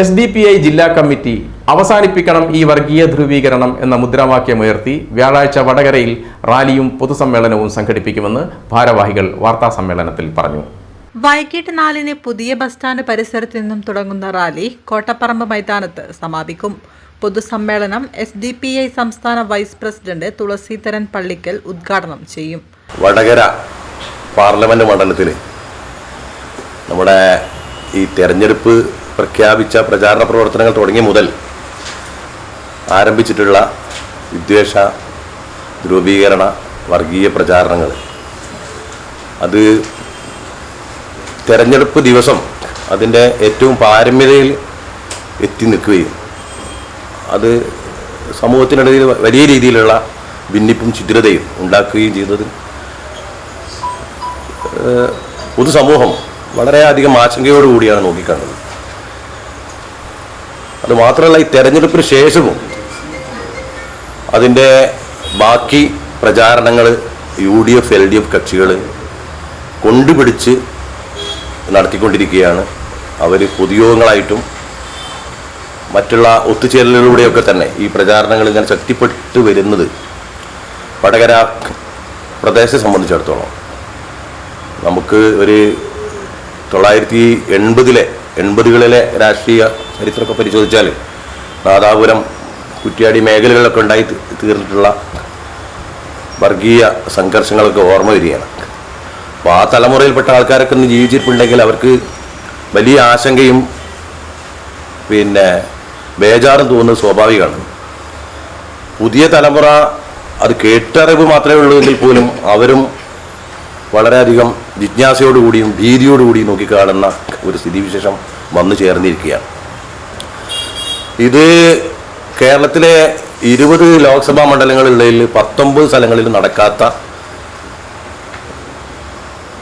S D P I ജില്ലാ committee അവസാനിപ്പിക്കണം ഈ വർഗീയ ധ്രുവീകരണം എന്ന മുദ്രാവാക്യമുയർത്തി വ്യാഴാഴ്ച വടകരയിൽ റാലിയും പൊതുസമ്മേളനവും സംഘടിപ്പിക്കുമെന്ന് ഭാരവാഹികൾ വാർത്താ സമ്മേളനത്തിൽ പറഞ്ഞു. വൈകിട്ട് നാലിന് പുതിയ ബസ് സ്റ്റാൻഡ് പരിസരത്ത് നിന്നും തുടങ്ങുന്ന റാലി കോട്ടപ്പറമ്പ് മൈതാനത്ത് സമാപിക്കും. പൊതുസമ്മേളനം എസ് ഡി പി ഐ സംസ്ഥാന വൈസ് പ്രസിഡന്റ് തുളസീധരൻ പള്ളിക്കൽ ഉദ്ഘാടനം ചെയ്യും. വടകര പാർലമെന്റ് മണ്ഡലത്തിൽ നമ്മുടെ ഈ തെരഞ്ഞെടുപ്പ് പ്രഖ്യാപിച്ച പ്രചാരണ പ്രവർത്തനങ്ങൾ തുടങ്ങിയ മുതൽ ആരംഭിച്ചിട്ടുള്ള വിദ്വേഷ ധ്രുവീകരണ വർഗീയ പ്രചാരണങ്ങൾ. അത് തെരഞ്ഞെടുപ്പ് ദിവസം അതിന്റെ ഏറ്റവും പാരമ്യതയിൽ എത്തി നിൽക്കുകയും അത് സമൂഹത്തിനിടയിൽ വലിയ രീതിയിലുള്ള ഭിന്നിപ്പും ചിദ്രതയും ഉണ്ടാക്കുകയും ചെയ്തത് പൊതുസമൂഹം വളരെയധികം ആശങ്കയോടുകൂടിയാണ് നോക്കിക്കാണുന്നത്. അത് മാത്രമല്ല ഈ തെരഞ്ഞെടുപ്പിന് ശേഷവും അതിന്റെ ബാക്കി പ്രചാരണങ്ങൾ U D F L D F കക്ഷികൾ കൊണ്ടുപിടിച്ച് നടത്തിക്കൊണ്ടിരിക്കുകയാണ്. അവർ പൊതുയോഗങ്ങളായിട്ടും മറ്റുള്ള ഒത്തുചേരലുകളിലൂടെയൊക്കെ തന്നെ ഈ പ്രചാരണങ്ങൾ ഇങ്ങനെ ശക്തിപ്പെട്ടു വരുന്നത് വടകര പ്രദേശത്തെ സംബന്ധിച്ചിടത്തോളം. നമുക്ക് ഒരു തൊള്ളായിരത്തി എൺപതിലെ എൺപതുകളിലെ രാഷ്ട്രീയ ചരിത്രമൊക്കെ പരിശോധിച്ചാൽ നാദാപുരം കുറ്റ്യാടി മേഖലകളിലൊക്കെ ഉണ്ടായി തീർന്നിട്ടുള്ള വർഗീയ സംഘർഷങ്ങളൊക്കെ ഓർമ്മ വരികയാണ്. അപ്പോൾ ആ തലമുറയിൽപ്പെട്ട ആൾക്കാരൊക്കെ ഒന്ന് ജീവിച്ചിട്ടുണ്ടെങ്കിൽ അവർക്ക് വലിയ ആശങ്കയും പിന്നെ ബേജാറും തോന്നുന്നത് സ്വാഭാവികമാണ്. പുതിയ തലമുറ അത് കേട്ടറിവ് മാത്രമേ ഉള്ളൂ എങ്കിൽ പോലും അവരും വളരെയധികം ജിജ്ഞാസയോടുകൂടിയും ഭീതിയോടുകൂടിയും നോക്കിക്കാണുന്ന ഒരു സ്ഥിതിവിശേഷം വന്നു ചേർന്നിരിക്കുകയാണ്. ഇത് കേരളത്തിലെ ഇരുപത് ലോക്സഭാ മണ്ഡലങ്ങളുള്ളതിൽ പത്തൊമ്പത് സ്ഥലങ്ങളിൽ നടക്കാത്ത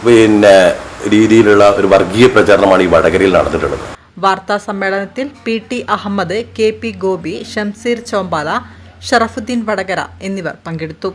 പിന്നെ രീതിയിലുള്ള ഒരു വർഗീയ പ്രചാരണമാണ് ഈ വടകരയിൽ നടന്നിട്ടുള്ളത്. വാർത്താ സമ്മേളനത്തിൽ P T Ahammed K P Gopi Shamseer Chombala Sharafudheen Vadakara എന്നിവർ പങ്കെടുത്തു.